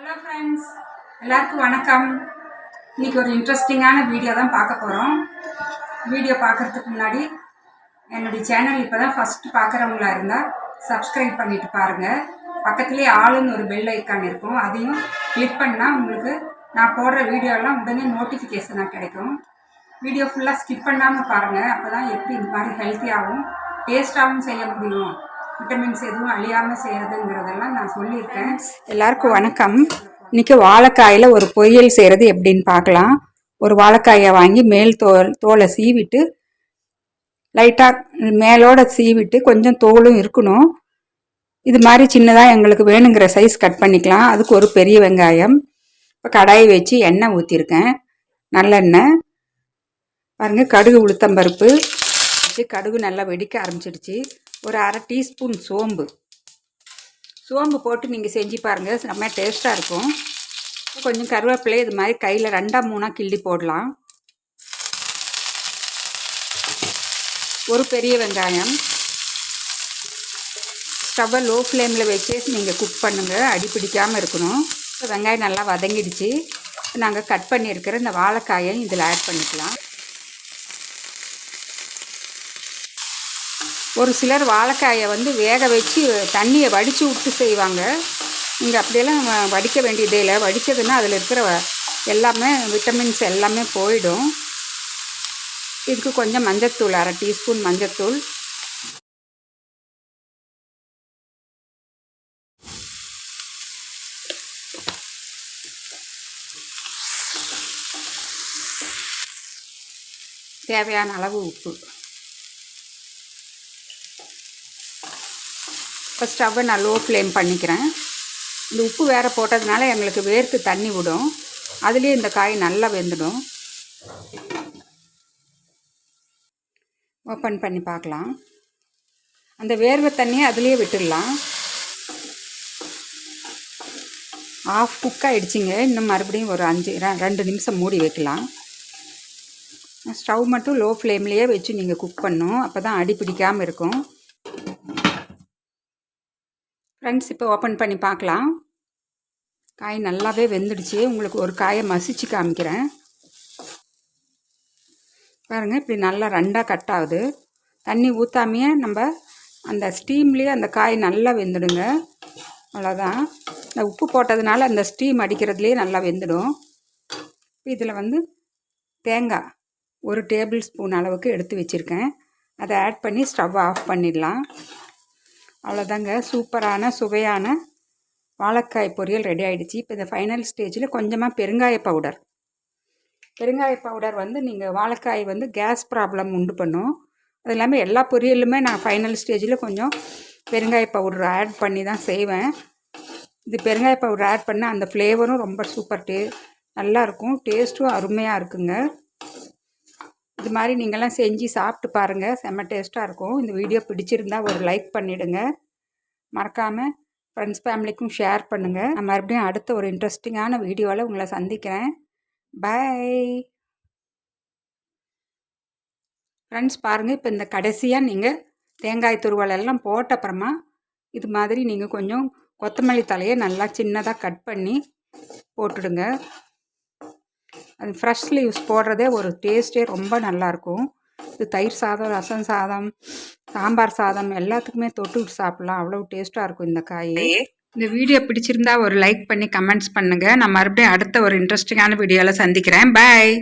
Hello friends எல்லாருக்கும் வணக்கம். இன்னைக்கு ஒரு இன்ட்ரெஸ்டிங்கான வீடியோ தான் பார்க்க போகிறோம் வீடியோ பார்க்குறதுக்கு முன்னாடி என்னுடைய சேனல் இப்போ தான் ஃபஸ்ட்டு பார்க்குறவங்களா இருந்தால் சப்ஸ்கிரைப் பண்ணிட்டு பாருங்கள் பக்கத்துலேயே ஆளுன்னு ஒரு பெல் ஐக்கான் இருக்கும். அதையும் கிளிக் பண்ணால் உங்களுக்கு நான் போடுற வீடியோலாம் உடனே நோட்டிஃபிகேஷனாக கிடைக்கும். வீடியோ ஃபுல்லாக ஸ்கிப் பண்ணாமல் பாருங்கள் அப்போ தான் எப்படி இந்த மாதிரி ஹெல்த்தியாகவும் டேஸ்ட்டாகவும் செய்ய முடியும். விட்டமின்ஸ் எதுவும் அழியாமல் செய்கிறதுங்கிறதெல்லாம் நான் சொல்லியிருக்கேன். எல்லாருக்கும் வணக்கம். இன்றைக்கி வாழைக்காயில் ஒரு பொரியல் செய்கிறது எப்படின்னு பார்க்கலாம். ஒரு வாழைக்காயை வாங்கி மேல் தோல் தோலை சீவிட்டு லைட்டாக மேலோட சீவிட்டு கொஞ்சம் தோலும் இருக்கணும். இது மாதிரி சின்னதாக எங்களுக்கு வேணுங்கிற சைஸ் கட் பண்ணிக்கலாம். அதுக்கு ஒரு பெரிய வெங்காயம். இப்போ கடாயை வச்சு எண்ணெய் ஊற்றிருக்கேன் நல்லெண்ணெய். பாருங்கள் கடுகு உளுத்தம்பருப்பு வச்சு கடுகு நல்லா வெடிக்க ஆரம்பிச்சிடுச்சு. ஒரு அரை டீஸ்பூன் சோம்பு. சோம்பு போட்டு நீங்கள் செஞ்சு பாருங்கள் செம்ம டேஸ்ட்டாக இருக்கும். கொஞ்சம் கருவேப்பிலை இது மாதிரி கையில் ரெண்டாக மூணாக கிள்ளி போடலாம். ஒரு பெரிய வெங்காயம். ஸ்டவ்வை லோ ஃப்ளேமில் வச்சு நீங்கள் குக் பண்ணுங்கள் அடி பிடிக்காமல் இருக்கணும். இப்போ வெங்காயம் நல்லா வதங்கிடுச்சு. நாங்கள் கட் பண்ணியிருக்கிற இந்த வாழைக்காயை இதில் ஆட் பண்ணிக்கலாம். ஒரு சிலர் வாழைக்காயை வந்து வேக வச்சு தண்ணியை வடித்து விட்டு செய்வாங்க. இங்கே அப்படியெல்லாம் வடிக்க வேண்டியதே இல்லை. வடித்ததுன்னா அதில் இருக்கிற வ- எல்லாமே விட்டமின்ஸ் எல்லாமே போயிடும். இதுக்கு கொஞ்சம் மஞ்சத்தூள் அரை டீஸ்பூன் மஞ்சத்தூள். தேவையான அளவு உப்பு. இப்போ ஸ்டவ்வை நான் லோ ஃப்ளேம் பண்ணிக்கிறேன். இந்த உப்பு வேறு போட்டதுனால எங்களுக்கு வேர்த்து தண்ணி விடும். அதுலேயே இந்த காய் நல்லா வெந்துடும். ஓப்பன் பண்ணி பார்க்கலாம். அந்த வேர்வை தண்ணியை அதுலேயே விட்டுடலாம். ஆஃப் குக் ஆகிடுச்சிங்க இன்னும் மறுபடியும் ஒரு அஞ்சு ரெ- ரெண்டு நிமிஷம் மூடி வைக்கலாம். ஸ்டவ் மட்டும் லோ ஃப்ளேம்லேயே வச்சு நீங்கள் குக் பண்ணும் அப்போ தான் அடி பிடிக்காமல் இருக்கும். ஃப்ரெண்ட்ஸ் இப்போ ஓப்பன் பண்ணி பார்க்கலாம். காய் நல்லாவே வெந்துடுச்சு. உங்களுக்கு ஒரு காயை மசிச்சு காமிக்கிறேன். பாருங்கள் இப்படி நல்லா ரெண்டாக கட் ஆகுது. தண்ணி ஊற்றாமையே நம்ம அந்த ஸ்டீம்லேயே அந்த காய் நல்லா வெந்துடுங்க. அவ்வளோதான் இந்த உப்பு போட்டதுனால அந்த ஸ்டீம் அடிக்கிறதுலேயே நல்லா வெந்துடும். இதில் வந்து தேங்காய் ஒரு டேபிள் ஸ்பூன் அளவுக்கு எடுத்து வச்சுருக்கேன். அதை ஆட் பண்ணி ஸ்டவ் ஆஃப் பண்ணிடலாம். அவ்வளோதாங்க சூப்பரான சுவையான வாழைக்காய் பொரியல் ரெடி ஆகிடுச்சு இப்போ இந்த ஃபைனல் ஸ்டேஜில் கொஞ்சமாக பெருங்காய பவுடர் பெருங்காய பவுடர் வந்து நீங்கள் வாழைக்காய் வந்து கேஸ் ப்ராப்ளம் உண்டு பண்ணும். அது இல்லாமல் எல்லா பொரியலுமே நான் ஃபைனல் ஸ்டேஜில் கொஞ்சம் பெருங்காய பவுடர் ஆட் பண்ணி தான் செய்வேன். இது பெருங்காய பவுடர் ஆட் பண்ணால் அந்த ஃப்ளேவரும் ரொம்ப சூப்பர் டே நல்லாயிருக்கும் டேஸ்ட்டும் அருமையாக இருக்குங்க. இது மாதிரி நீங்கள்லாம் செஞ்சு சாப்பிட்டு பாருங்கள் செம்ம டேஸ்ட்டாக இருக்கும். இந்த வீடியோ பிடிச்சிருந்தா ஒரு லைக் பண்ணிவிடுங்க மறக்காமல் ஃப்ரெண்ட்ஸ் ஃபேமிலிக்கும் ஷேர் பண்ணுங்கள் நான் மறுபடியும் அடுத்த ஒரு இன்ட்ரெஸ்டிங்கான வீடியோவில் உங்களை சந்திக்கிறேன். பை ஃப்ரெண்ட்ஸ் பாருங்கள் இப்போ இந்த கடைசியாக நீங்கள் தேங்காய் துருவல் எல்லாம் போட்ட அப்புறமா இது மாதிரி நீங்கள் கொஞ்சம் கொத்தமல்லி தலையை நல்லா சின்னதாக கட் பண்ணி போட்டுடுங்க. அது ஃப்ரெஷ் லீவ்ஸ் போடுறதே ஒரு டேஸ்ட்டே ரொம்ப நல்லாயிருக்கும் இது தயிர் சாதம் ரசம் சாதம் சாம்பார் சாதம் எல்லாத்துக்குமே தொட்டுக்கிட்டு சாப்பிட்லாம். அவ்வளோ டேஸ்ட்டாக இருக்கும் இந்த காய். இந்த வீடியோ பிடிச்சிருந்தா ஒரு லைக் பண்ணி கமெண்ட்ஸ் பண்ணுங்கள் நான் மறுபடியும் அடுத்த ஒரு இன்ட்ரெஸ்டிங்கான வீடியோவில் சந்திக்கிறேன். பை